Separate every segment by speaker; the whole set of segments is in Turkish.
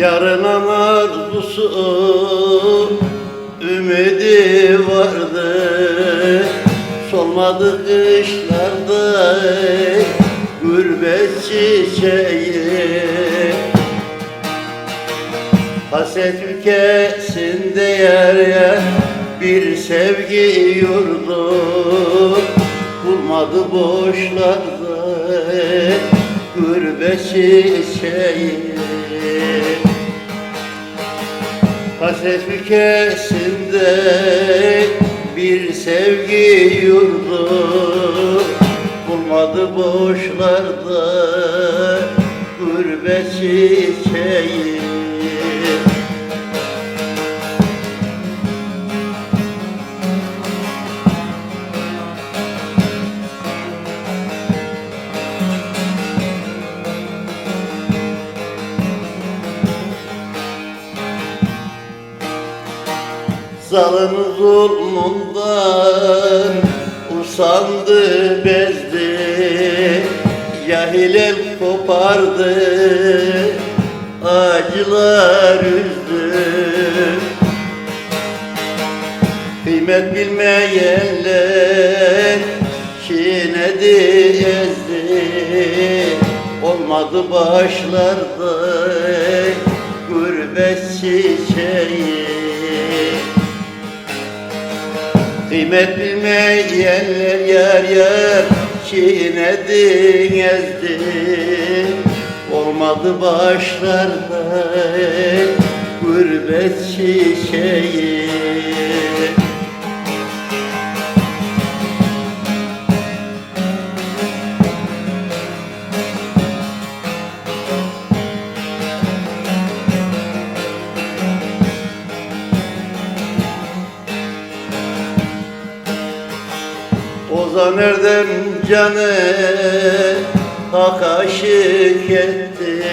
Speaker 1: Yarının arzusu ümidi vardı. Solmadı kışlarda gurbet çiçeği. Haset ülkesinde yer yer bir sevgi yurdu. Bulmadı boşlarda gurbet çiçeği Hasret ülkesinde bir sevgi yurdu Bulmadı boşlarda gurbet çiçeği Zalim zulmundan usandı bezdi. Yahil el kopardı acılar üzdü. Kıymet bilmeyenler çiğnedi ezdi Olmadı başlarda gurbet çiçeği Kıymet bilmeyenler yar yar çiğnedin ezdin Olmadı başlarda gurbet çiçeği Ozan Erdem canı hak aşık etti?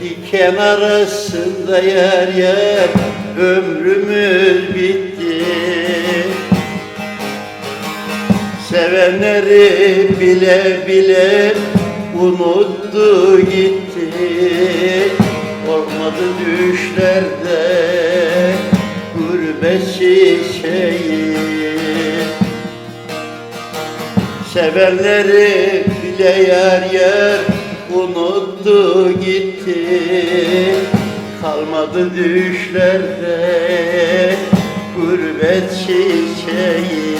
Speaker 1: Diken arasında yer yer ömrümüz bitti. Sevenleri bile bile unuttu gitti. Olmadı düşlerde gurbet çiçeği Sevenleri bile yer yer unuttu gitti. Kalmadı düşlerde gurbet çiçeği